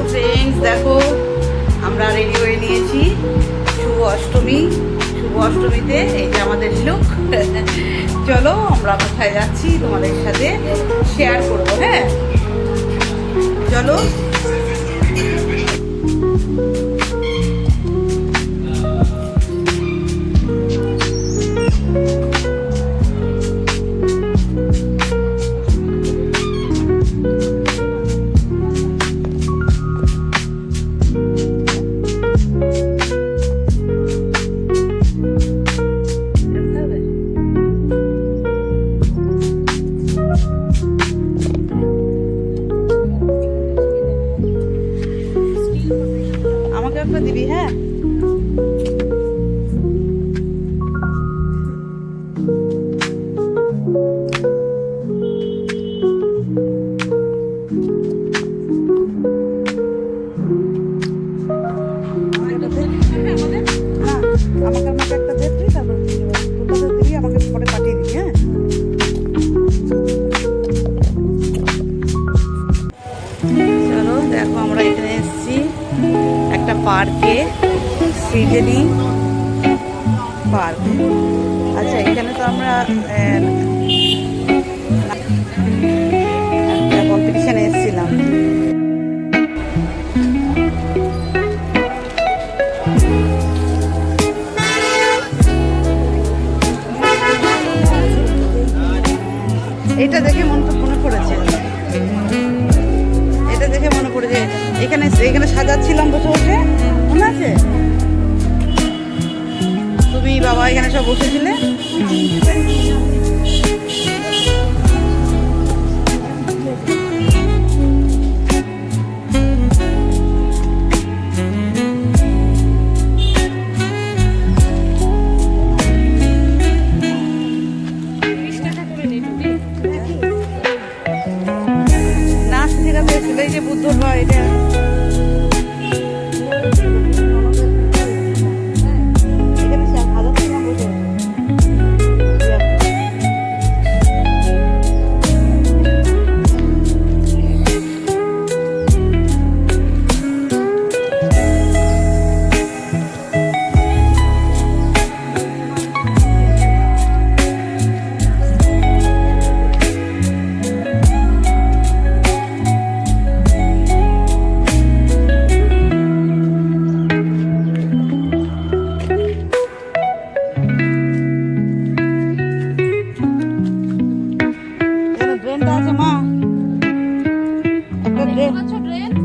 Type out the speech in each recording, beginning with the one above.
Hello friends দেখো, আমরা ready হয়ে নিয়েছি শুভ অষ্টমী। শুভ অষ্টমীতে এই যে আমাদের লুক চলো, আমরা কোথায় যাচ্ছি তোমাদের সাথে শেয়ার করব হ্যাঁ? চলো। পার্কে সৃজনী পার্ক। আচ্ছা এখানে তো আমরা একটা কম্পিটিশানে এসেছিলাম। এটা দেখে মন মনে পড়েছে। এটা দেখে মনে পড়ে যে এখানে এখানে সাজাচ্ছিলাম বসে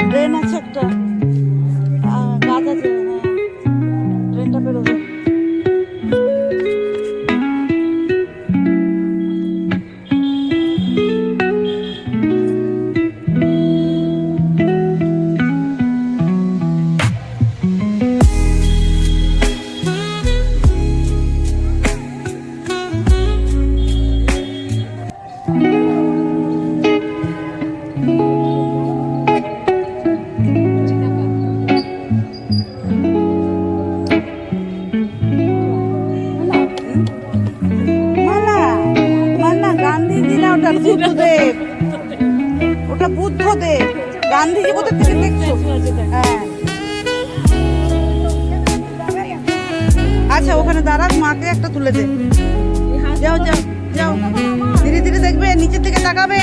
ড্রেন আছে একটা। গান্ধীজি কোথা থেকে দেখছ আচ্ছা ওখানে দাঁড়াক, মাকে একটা তুলে দে। যাও যাও যাও। ধীরে ধীরে দেখবে, নিচের দিকে তাকাবে।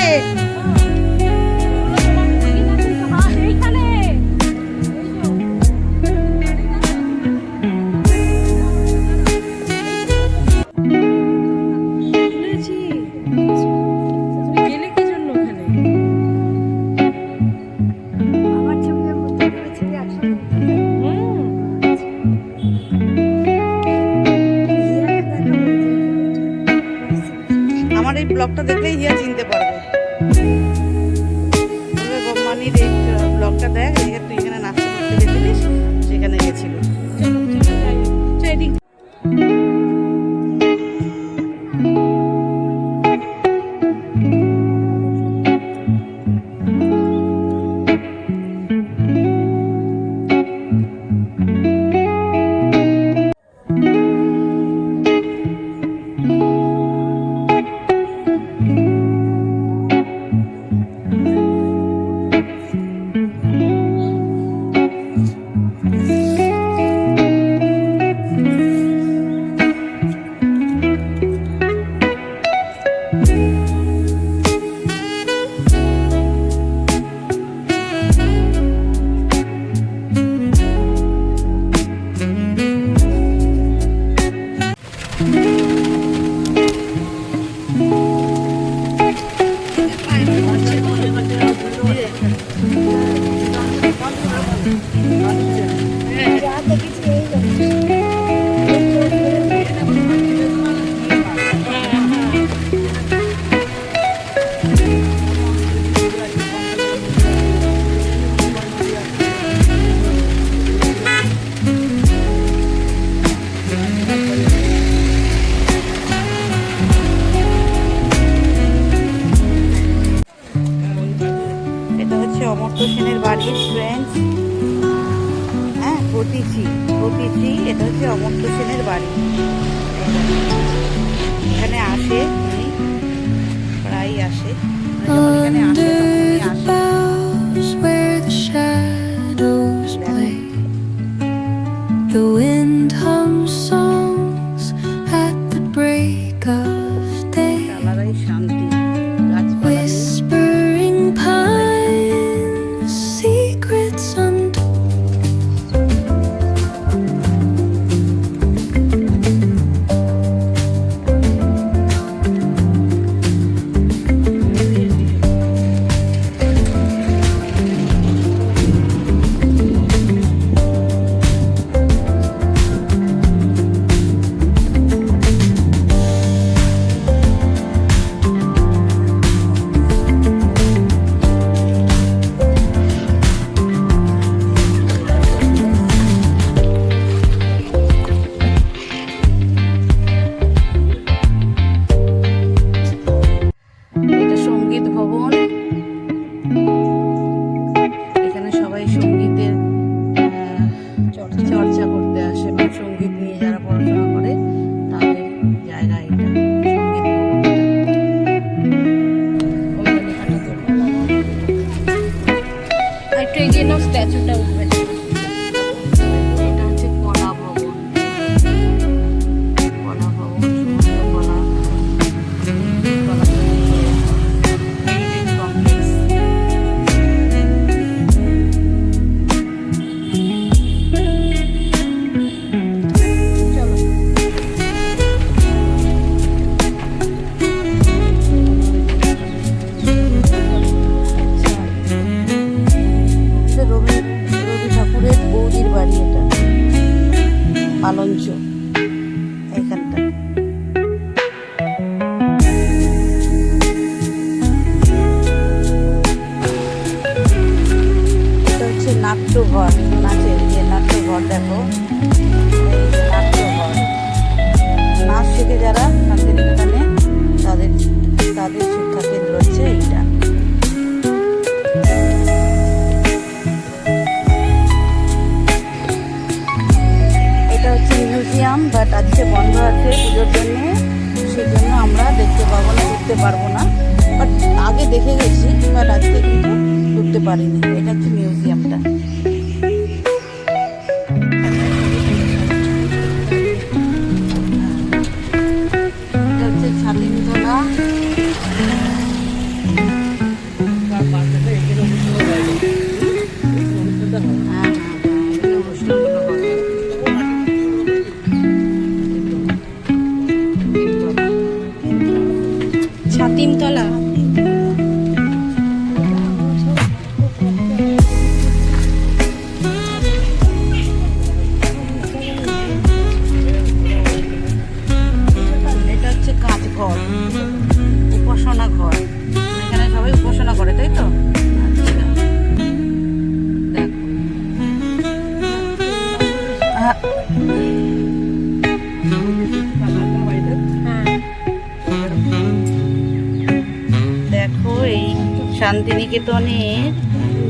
বাড়ির ফ্রেন্ড হ্যাঁ প্রতীচি প্রতীচি এটা হচ্ছে অমন্ত সেনের বাড়ি। এখানে আসে উনি প্রায়ই আসে। এখানে আসে তখনই আসে। দেখো, এই শান্তিনিকেতনের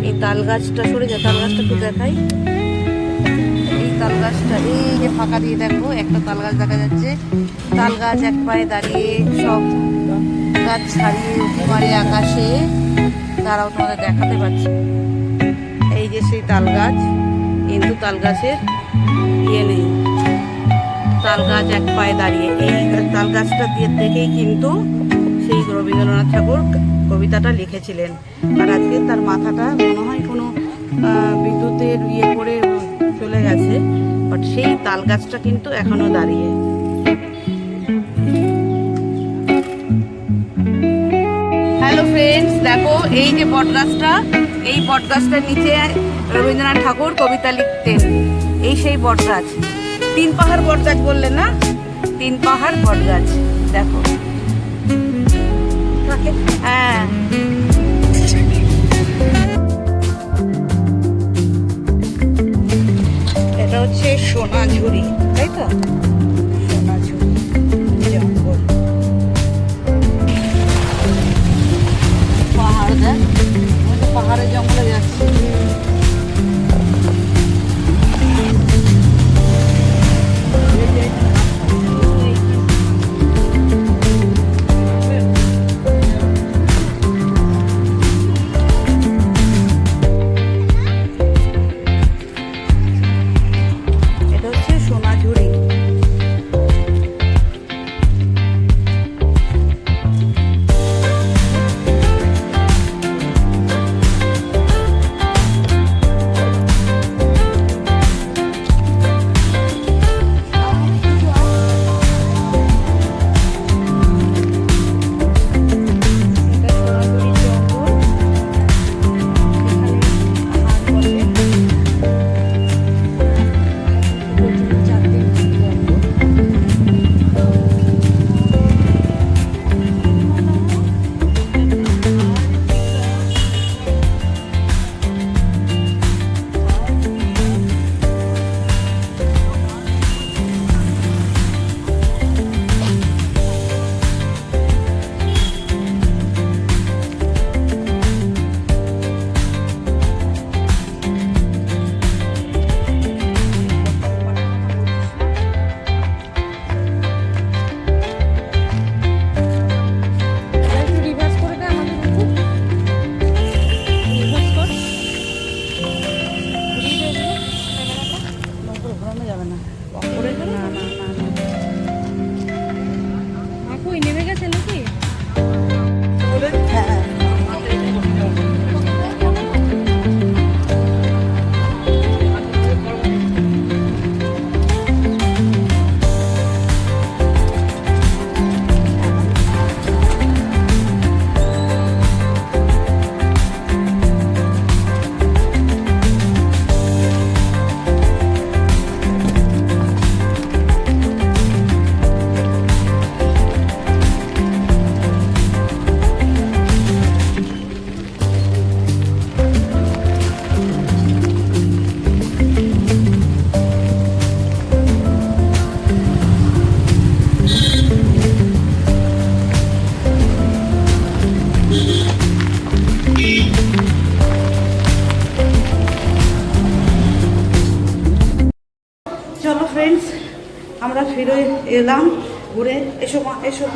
এই তাল গাছটা সরে যা, তাল গাছটা একটু দেখাই। এই তাল গাছটা, এই যে ফাঁকা দিয়ে দেখো, একটা তাল গাছ দেখা যাচ্ছে। তাল গাছ এক পায়ে দাঁড়িয়ে সব গাছ ছাড়িয়ে উঁকি আকাশে। তারাও তোমাদের দেখাতে পারছি এই যে সেই তাল গাছ, কিন্তু তাল গাছের ইয়ে নেই। তাল গাছ এক পায়ে দাঁড়িয়ে। এই তাল গাছটা দিয়ে দেখেই কিন্তু সেই রবীন্দ্রনাথ ঠাকুর কবিতাটা লিখেছিলেন। আর আজকে তার মাথাটা মনে হয় কোনো বিদ্যুতের ইয়ে করে চলে গেছে বাট সেই তাল গাছটা কিন্তু এখনও দাঁড়িয়ে। হ্যালো ফ্রেন্ডস দেখো এই যে বটগাছটা, এই বটগাছটার নিচে রবীন্দ্রনাথ ঠাকুর কবিতা লিখতেন। এই সেই বটগাছ। তিন পাহাড় বটগাছ বললে না? তিন পাহাড় বটগাছ। দেখো। হ্যাঁ। এলাম ঘুরে এসো এসো।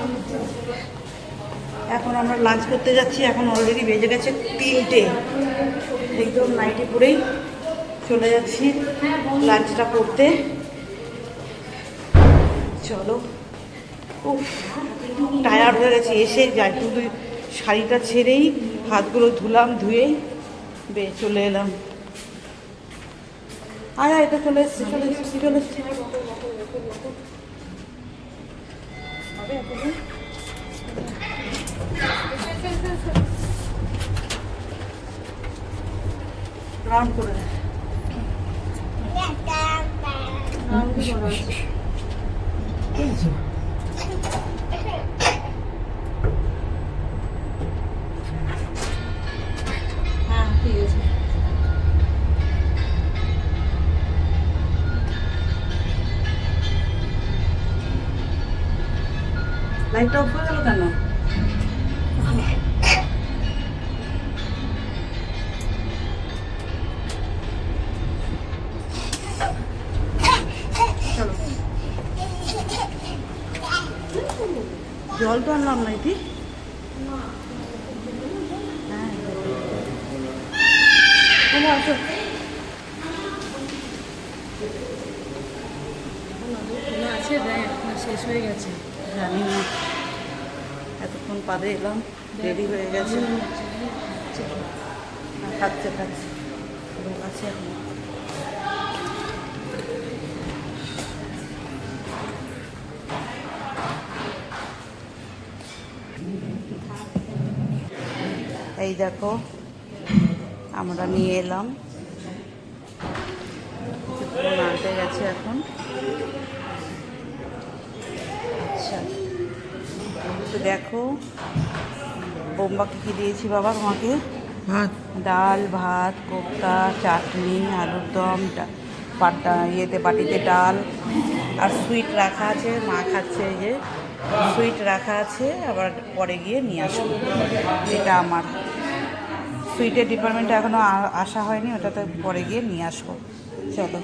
এখন আমরা লাঞ্চ করতে যাচ্ছি এখন অলরেডি বেজে গেছে তিনটে। একদম নাইটি পরেই চলে যাচ্ছি লাঞ্চটা করতে। চলো। উফ টায়ার্ড হয়ে গেছে এসে যাই শুধু শাড়িটা ছেড়েই হাতগুলো ধুলাম ধুয়ে বে চলে এলাম। আয়, এটা চলে এসছে চলে এসছে চলে এসছে। রাউন্ড করে দে। round করে শেষ হয়ে গেছে জানি এতক্ষণ পারে এলাম দেরি হয়ে। গেছে খাচ্ছে খাচ্ছে আছে এখন এই দেখো আমরা নিয়ে এলাম। আনতে গেছে এখন। আচ্ছা তো দেখো বোম্বাকে কি দিয়েছি বাবা তোমাকে? ভাত। ডাল ভাত কোপ্তা চাটনি আলুর দম পাটা ইয়েতে বাটিতে ডাল। আর সুইট রাখা আছে মা খাচ্ছে এই যে। সুইট রাখা আছে, আবার পরে গিয়ে নিয়ে আসব। এটা আমার। সুইটের ডিপার্টমেন্টে এখনও আসা হয়নি, ওটাতে পরে গিয়ে নিয়ে আসব। চলো।